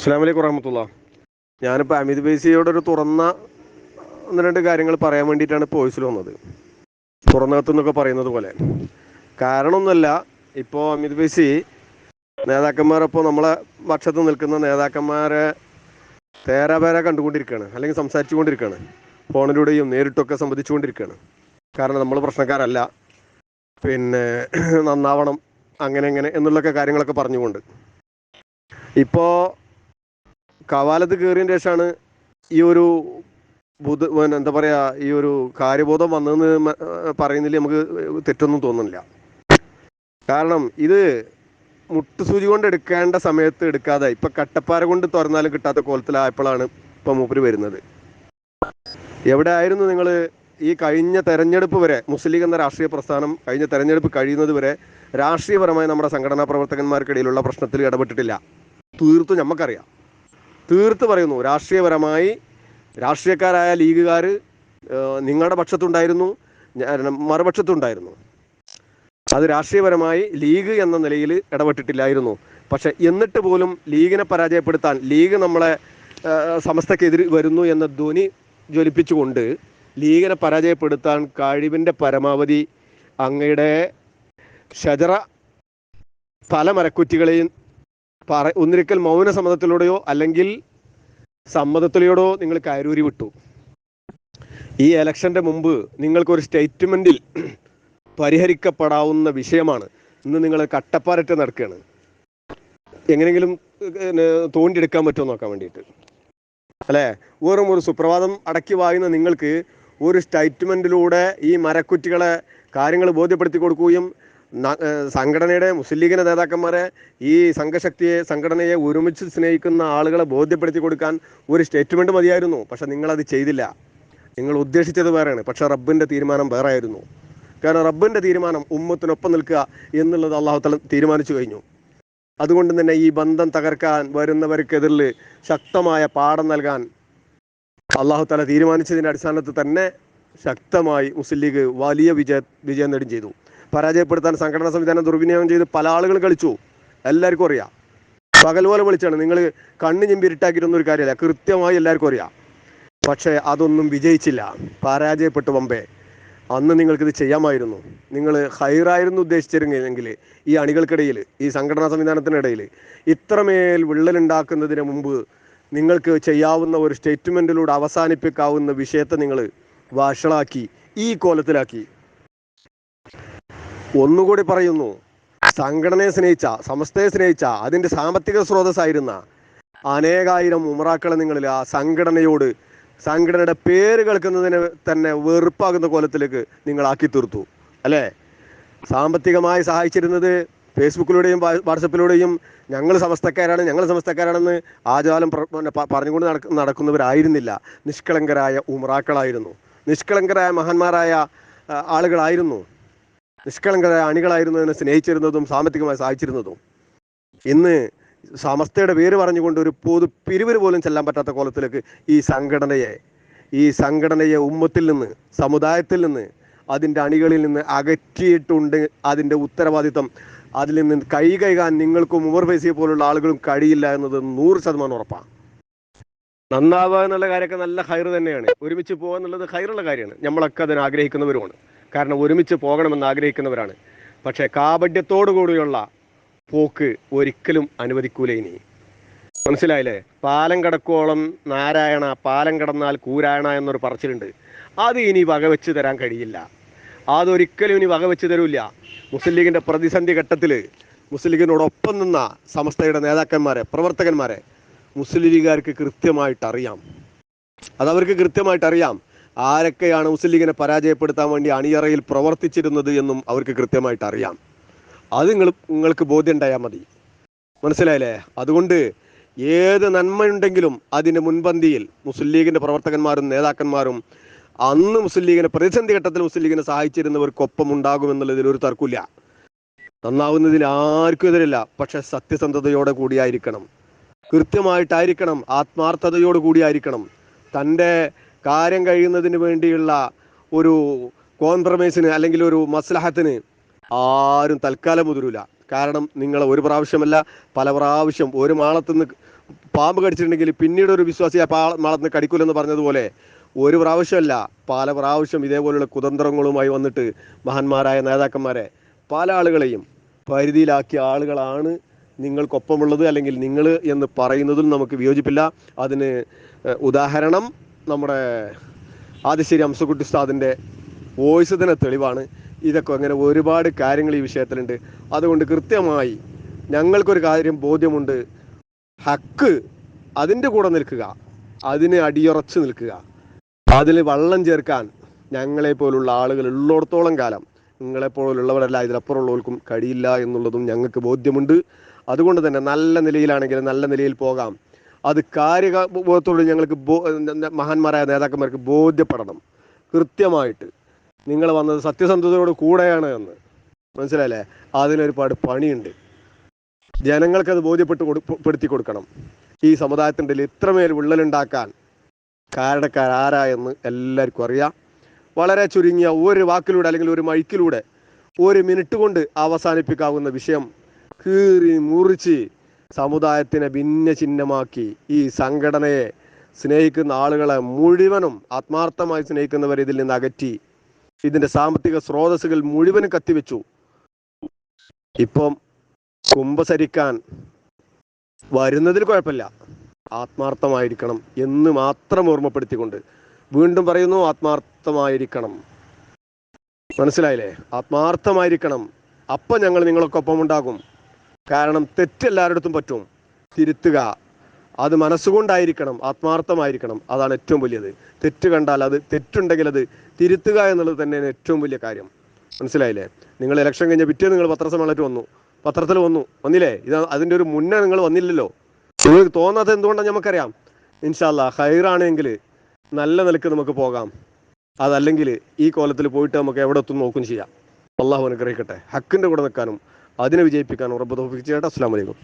അസ്സാം വലൈക്കും വറഹമത്തുള്ള. ഞാനിപ്പോൾ അമിത് ബേസിയോടൊരു തുറന്ന ഒന്ന് രണ്ട് കാര്യങ്ങൾ പറയാൻ വേണ്ടിയിട്ടാണ് വോയിസിൽ വന്നത്. തുറന്നകത്തെന്നൊക്കെ പറയുന്നത് പോലെ. കാരണമൊന്നുമല്ല ഇപ്പോൾ അമിത് ബേസി നേതാക്കന്മാരപ്പോൾ നമ്മളെ പക്ഷത്ത് നിൽക്കുന്ന നേതാക്കന്മാരെ തേരാപേര കണ്ടുകൊണ്ടിരിക്കുകയാണ്. അല്ലെങ്കിൽ സംസാരിച്ചുകൊണ്ടിരിക്കുകയാണ്. ഫോണിലൂടെയും നേരിട്ടൊക്കെ സംബന്ധിച്ചുകൊണ്ടിരിക്കുകയാണ് കാരണം നമ്മൾ പ്രശ്നക്കാരല്ല. പിന്നെ നന്നാവണം അങ്ങനെ എങ്ങനെ എന്നുള്ളൊക്കെ കാര്യങ്ങളൊക്കെ പറഞ്ഞുകൊണ്ട്. ഇപ്പോൾ കവാലത്ത് കയറിയതിന് ശേഷമാണ് ഈ ഒരു ബുദ്ധ എന്താ പറയുക ഈ ഒരു കാര്യബോധം വന്നതെന്ന് പറയുന്നതിൽ നമുക്ക് തെറ്റൊന്നും തോന്നുന്നില്ല. കാരണം ഇത് മുട്ടുസൂചി കൊണ്ട് എടുക്കേണ്ട സമയത്ത് എടുക്കാതെ ഇപ്പൊ കട്ടപ്പാര കൊണ്ട് തുറന്നാലും കിട്ടാത്ത കോലത്തിലായപ്പോഴാണ് ഇപ്പൊ മൂപ്പര് വരുന്നത്. എവിടെ ആയിരുന്നു നിങ്ങൾ ഈ കഴിഞ്ഞ തെരഞ്ഞെടുപ്പ് വരെ മുസ്ലിം ലീഗ് എന്ന രാഷ്ട്രീയ പ്രസ്ഥാനം കഴിഞ്ഞ തെരഞ്ഞെടുപ്പ് കഴിയുന്നത് വരെ രാഷ്ട്രീയപരമായി നമ്മുടെ സംഘടനാ പ്രവർത്തകന്മാർക്കിടയിലുള്ള പ്രശ്നത്തിൽ ഇടപെട്ടിട്ടില്ല. തീർത്തും നമുക്കറിയാം തീർത്ത് പറയുന്നു. രാഷ്ട്രീയപരമായി രാഷ്ട്രീയക്കാരായ ലീഗുകാർ നിങ്ങളുടെ പക്ഷത്തുണ്ടായിരുന്നു. മറുപക്ഷത്തുണ്ടായിരുന്നു. അത് രാഷ്ട്രീയപരമായി ലീഗ് എന്ന നിലയിൽ ഇടപെട്ടിട്ടില്ലായിരുന്നു. പക്ഷെ എന്നിട്ട് പോലും ലീഗിനെ പരാജയപ്പെടുത്താൻ ലീഗ് നമ്മളെ സമസ്തക്കെതിരെ വരുന്നു എന്ന ധ്വനി ജ്വലിപ്പിച്ചുകൊണ്ട് ലീഗിനെ പരാജയപ്പെടുത്താൻ കഴിവിന്റെ പരമാവധി അങ്ങയുടെ ഷജറ പല മരക്കുറ്റികളെയും പറ ഒന്നിരിക്കൽ മൗന സമ്മതത്തിലൂടെയോ അല്ലെങ്കിൽ സമ്മതത്തിലൂടെയോ നിങ്ങൾ കരൂരി വിട്ടു. ഈ ഇലക്ഷന്റെ മുമ്പ് നിങ്ങൾക്കൊരു സ്റ്റേറ്റ്മെന്റിൽ പരിഹരിക്കപ്പെടാവുന്ന വിഷയമാണ് ഇന്ന് നിങ്ങൾ കട്ടപ്പാരറ്റ് നടക്കുകയാണ്. എങ്ങനെയെങ്കിലും തോണ്ടിയെടുക്കാൻ പറ്റുമോ നോക്കാൻ വേണ്ടിയിട്ട്. അല്ലേ? വെറും ഒരു സുപ്രഭാതം അടക്കി വായുന്ന നിങ്ങൾക്ക് ഒരു സ്റ്റേറ്റ്മെന്റിലൂടെ ഈ മരക്കുറ്റികളെ കാര്യങ്ങൾ ബോധ്യപ്പെടുത്തി കൊടുക്കുകയും സംഘടനയുടെ മുസ്ലിം ലീഗിന്റെ നേതാക്കന്മാരെ ഈ സംഘശക്തിയെ സംഘടനയെ ഒരുമിച്ച് സ്നേഹിക്കുന്ന ആളുകളെ ബോധ്യപ്പെടുത്തി കൊടുക്കാൻ ഒരു സ്റ്റേറ്റ്മെന്റ് മതിയായിരുന്നു. പക്ഷെ നിങ്ങളത് ചെയ്തില്ല. നിങ്ങൾ ഉദ്ദേശിച്ചത് വേറെയാണ്. പക്ഷെ റബ്ബിന്റെ തീരുമാനം വേറെ ആയിരുന്നു കാരണം റബ്ബിന്റെ തീരുമാനം ഉമ്മത്തിനൊപ്പം നിൽക്കുക എന്നുള്ളത് അള്ളാഹുത്തല തീരുമാനിച്ചു കഴിഞ്ഞു. അതുകൊണ്ട് തന്നെ ഈ ബന്ധം തകർക്കാൻ വരുന്നവർക്കെതിരിൽ ശക്തമായ പാഠം നൽകാൻ അള്ളാഹു തല തീരുമാനിച്ചതിന്റെ അടിസ്ഥാനത്തിൽ തന്നെ ശക്തമായി മുസ്ലിം ലീഗ് വലിയ വിജയ വിജയം നേടുകയും ചെയ്തു. പരാജയപ്പെടുത്താൻ സംഘടനാ സംവിധാനം ദുർവിനിയോഗം ചെയ്ത് പല ആളുകൾ കളിച്ചു. എല്ലാവർക്കും അറിയാം. പകൽ പോലെ വിളിച്ചാണ്. നിങ്ങൾ കണ്ണ് ഞെമ്പിരിട്ടാക്കിയിട്ടൊന്നും ഒരു കാര്യമില്ല. കൃത്യമായി എല്ലാവർക്കും അറിയാം. പക്ഷേ അതൊന്നും വിജയിച്ചില്ല. പരാജയപ്പെട്ടു വമ്പേ. അന്ന് നിങ്ങൾക്കിത് ചെയ്യാമായിരുന്നു. നിങ്ങൾ ഹൈറായിരുന്നു ഉദ്ദേശിച്ചിരുന്നെങ്കിൽ ഈ അണികൾക്കിടയിൽ ഈ സംഘടനാ സംവിധാനത്തിനിടയിൽ ഇത്രമേൽ വിള്ളലുണ്ടാക്കുന്നതിന് മുമ്പ് നിങ്ങൾക്ക് ചെയ്യാവുന്ന ഒരു സ്റ്റേറ്റ്മെന്റിലൂടെ അവസാനിപ്പിക്കാവുന്ന വിഷയത്തെ നിങ്ങൾ വഷളാക്കി ഈ കോലത്തിലാക്കി. ഒന്നുകൂടി പറയുന്നു. സംഘടനയെ സ്നേഹിച്ച സമസ്തയെ സ്നേഹിച്ച അതിന്റെ സാമ്പത്തിക സ്രോതസ്സായിരുന്ന അനേകായിരം ഉമറാക്കളെ നിങ്ങളിൽ ആ സംഘടനയോട് സംഘടനയുടെ പേര് കേൾക്കുന്നതിന് തന്നെ വെറുപ്പാകുന്ന കോലത്തിലേക്ക് നിങ്ങൾ ആക്കി തീർത്തു അല്ലേ? സാമ്പത്തികമായി സഹായിച്ചിരുന്നത് ഫേസ്ബുക്കിലൂടെയും വാട്സപ്പിലൂടെയും ഞങ്ങൾ സമസ്തക്കാരാണ് ഞങ്ങൾ സമസ്തക്കാരാണെന്ന് ആചാരം പറഞ്ഞുകൊണ്ട് നടക്ക നടക്കുന്നവരായിരുന്നില്ല. നിഷ്കളങ്കരായ ഉമറാക്കളായിരുന്നു നിഷ്കളങ്കരായ മഹാന്മാരായ ആളുകളായിരുന്നു. നിഷ്കളങ്കരായ അണികളായിരുന്നു എന്നെ സ്നേഹിച്ചിരുന്നതും സാമ്പത്തികമായി സഹായിച്ചിരുന്നതും. ഇന്ന് സമസ്തയുടെ പേര് പറഞ്ഞുകൊണ്ട് ഒരു പൊതു പിരിവിന് പോലും ചെല്ലാൻ പറ്റാത്ത കോലത്തിലേക്ക് ഈ സംഘടനയെ ഈ സംഘടനയെ ഉമ്മത്തിൽ നിന്ന് സമുദായത്തിൽ നിന്ന് അതിന്റെ അണികളിൽ നിന്ന് അകറ്റിയിട്ടുണ്ട് അതിന്റെ ഉത്തരവാദിത്തം അതിൽ നിന്ന് കൈ കൈകാൻ നിങ്ങൾക്കും ഉമർ ഫൈസിയെ പോലുള്ള ആളുകളും കഴിയില്ല എന്നത് നൂറ് ശതമാനം ഉറപ്പാണ്. നന്നാവുക എന്നുള്ള കാര്യമൊക്കെ നല്ല ഹൈർ തന്നെയാണ്. ഒരുമിച്ച് പോകുക എന്നുള്ളത് ഹൈറുള്ള കാര്യമാണ്. നമ്മളൊക്കെ അതിന് ആഗ്രഹിക്കുന്നവരുമാണ്. കാരണം ഒരുമിച്ച് പോകണമെന്ന് ആഗ്രഹിക്കുന്നവരാണ്. പക്ഷേ കാപഡ്യത്തോടു കൂടിയുള്ള പോക്ക് ഒരിക്കലും അനുവദിക്കൂല ഇനി. മനസ്സിലായില്ലേ? പാലം കടക്കോളം നാരായണ പാലം കടന്നാൽ കൂരായണ എന്നൊരു പറച്ചിലുണ്ട്. അത് ഇനി വകവെച്ച് തരാൻ കഴിയില്ല. അതൊരിക്കലും ഇനി വകവെച്ച് തരൂല്ല. മുസ്ലിം ലീഗിന്റെ പ്രതിസന്ധി ഘട്ടത്തിൽ മുസ്ലിം ലീഗിനോടൊപ്പം നിന്ന സമസ്തയുടെ നേതാക്കന്മാരെ പ്രവർത്തകന്മാരെ മുസ്ലിം ലീഗുകാർക്ക് കൃത്യമായിട്ട് അറിയാം അതവർക്ക് കൃത്യമായിട്ട് അറിയാം ആരൊക്കെയാണ് മുസ്ലിം ലീഗിനെ പരാജയപ്പെടുത്താൻ വേണ്ടി അണിയറയിൽ പ്രവർത്തിച്ചിരുന്നത് എന്നും അവർക്ക് കൃത്യമായിട്ട് അറിയാം. അത് നിങ്ങൾ നിങ്ങൾക്ക് ബോധ്യം ഉണ്ടായാൽ മതി. മനസ്സിലായില്ലേ? അതുകൊണ്ട് ഏത് നന്മയുണ്ടെങ്കിലും അതിന്റെ മുൻപന്തിയിൽ മുസ്ലിം ലീഗിന്റെ പ്രവർത്തകന്മാരും നേതാക്കന്മാരും അന്ന് മുസ്ലിം ലീഗിനെ പ്രതിസന്ധി ഘട്ടത്തിൽ മുസ്ലിം ലീഗിനെ സഹായിച്ചിരുന്നവർക്കൊപ്പം ഉണ്ടാകുമെന്നുള്ളതിൽ ഒരു തർക്കമില്ല നന്നാവുന്നതിൽ ആർക്കും എതിരില്ല പക്ഷെ സത്യസന്ധതയോടെ കൂടിയായിരിക്കണം. കൃത്യമായിട്ടായിരിക്കണം ആത്മാർത്ഥതയോട് കൂടിയായിരിക്കണം. തന്റെ കാര്യം കഴിയുന്നതിന് വേണ്ടിയുള്ള ഒരു കോംപ്രമൈസിന് അല്ലെങ്കിൽ ഒരു മസ്ലഹത്തിന് ആരും തൽക്കാലം മുതിരൂല. കാരണം നിങ്ങൾ ഒരു പ്രാവശ്യമല്ല പല പ്രാവശ്യം ഒരു മാളത്തുനിന്ന് പാമ്പ് കടിച്ചിട്ടുണ്ടെങ്കിൽ പിന്നീട് ഒരു വിശ്വാസി ആ പാ മാളത്തിന് കടിക്കൂലെന്ന് പറഞ്ഞതുപോലെ ഒരു പ്രാവശ്യമല്ല പല പ്രാവശ്യം ഇതേപോലെയുള്ള കുതന്ത്രങ്ങളുമായി വന്നിട്ട് മഹാന്മാരായ നേതാക്കന്മാരെ പല ആളുകളെയും പരിധിയിലാക്കിയ ആളുകളാണ് നിങ്ങൾക്കൊപ്പമുള്ളത് അല്ലെങ്കിൽ നിങ്ങൾ എന്ന് പറയുന്നതിൽ നമുക്ക് വിയോജിപ്പില്ല. അതിന് ഉദാഹരണം നമ്മുടെ ആദിശ്ശേരി അംസക്കുട്ടി ഉസ്താദിന്റെ വോയിസ് തന്നെ തെളിവാണ്. ഇതൊക്കെ അങ്ങനെ ഒരുപാട് കാര്യങ്ങൾ ഈ വിഷയത്തിലുണ്ട്. അതുകൊണ്ട് കൃത്യമായി ഞങ്ങൾക്കൊരു കാര്യം ബോധ്യമുണ്ട്. ഹക്ക് അതിന്റെ കൂടെ നിൽക്കുക. അതിനെ അടിയുറച്ച് നിൽക്കുക. അതിൽ വള്ളം ചേർക്കാൻ ഞങ്ങളെ പോലുള്ള ആളുകൾ ഉള്ളിടത്തോളം കാലം നിങ്ങളെപ്പോലുള്ളവരല്ല ഇതിലപ്പുറമുള്ളവർക്കും കഴിയില്ല എന്നുള്ളതും ഞങ്ങൾക്ക് ബോധ്യമുണ്ട്. അതുകൊണ്ട് തന്നെ നല്ല നിലയിലാണെങ്കിൽ നല്ല നിലയിൽ പോകാം. അത് കാര്യബോധത്തോട് ഞങ്ങൾക്ക് മഹാന്മാരായ നേതാക്കന്മാർക്ക് ബോധ്യപ്പെടണം. കൃത്യമായിട്ട്. നിങ്ങൾ വന്നത് സത്യസന്ധതയോട് കൂടെയാണ് എന്ന്. മനസ്സിലായില്ലേ? അതിനൊരുപാട് പണിയുണ്ട്. ജനങ്ങൾക്കത് ബോധ്യപ്പെട്ട് കൊടുപ്പെടുത്തി കൊടുക്കണം. ഈ സമുദായത്തിന്റെ ഇത്രമേൽ വിള്ളലുണ്ടാക്കാൻ കാരണക്കാരാരാ എന്ന് എല്ലാവർക്കും അറിയാം. വളരെ ചുരുങ്ങിയ ഒരു വാക്കിലൂടെ അല്ലെങ്കിൽ ഒരു മൈക്കിലൂടെ ഒരു മിനിറ്റ് കൊണ്ട് അവസാനിപ്പിക്കാവുന്ന വിഷയം കീറി മുറിച്ച് സമുദായത്തിനെ ഭിന്ന ചിഹ്നമാക്കി ഈ സംഘടനയെ സ്നേഹിക്കുന്ന ആളുകളെ മുഴുവനും ആത്മാർത്ഥമായി സ്നേഹിക്കുന്നവരെ ഇതിൽ നിന്ന് അകറ്റി. ഇതിന്റെ സാമ്പത്തിക സ്രോതസ്സുകൾ മുഴുവനും കത്തിവെച്ചു. ഇപ്പം കുംഭസരിക്കാൻ വരുന്നതിൽ കുഴപ്പമില്ല. ആത്മാർത്ഥമായിരിക്കണം എന്ന് മാത്രം ഓർമ്മപ്പെടുത്തിക്കൊണ്ട് വീണ്ടും പറയുന്നു ആത്മാർത്ഥമായിരിക്കണം. മനസ്സിലായില്ലേ? ആത്മാർത്ഥമായിരിക്കണം. അപ്പം ഞങ്ങൾ നിങ്ങൾക്കൊപ്പം ഉണ്ടാകും കാരണം തെറ്റ് എല്ലാവരുടെ പറ്റും. തിരുത്തുക. അത് മനസ്സുകൊണ്ടായിരിക്കണം ആത്മാർത്ഥമായിരിക്കണം. അതാണ് ഏറ്റവും വലിയത്. തെറ്റ് കണ്ടാൽ അത് തെറ്റുണ്ടെങ്കിൽ അത് തിരുത്തുക എന്നുള്ളത് തന്നെയാണ് ഏറ്റവും വലിയ കാര്യം. മനസ്സിലായില്ലേ? നിങ്ങൾ ഇലക്ഷൻ കഴിഞ്ഞ പിറ്റേ നിങ്ങൾ പത്രസമ്മേളനത്തിൽ വന്നു. പത്രത്തിൽ വന്നു. വന്നില്ലേ? ഇത് അതിന്റെ ഒരു മുന്നേ നിങ്ങൾ വന്നില്ലല്ലോ. നിങ്ങൾക്ക് തോന്നാത്തത് എന്തുകൊണ്ടാണ് നമുക്കറിയാം. ഇൻഷാല്ല ഹൈറാണെങ്കിൽ നല്ല നിലയ്ക്ക് നമുക്ക് പോകാം. അതല്ലെങ്കിൽ ഈ കോലത്തിൽ പോയിട്ട് നമുക്ക് എവിടെ എത്തും നോക്കും ചെയ്യാം. അള്ളാഹു അനുഗ്രഹിക്കട്ടെ. ഹക്കിന്റെ കൂടെ നിൽക്കാനും അതിനെ വിജയിപ്പിക്കാൻ ഉറപ്പ് ചെയ്യട്ടെ അസ്സാം വലൈക്കും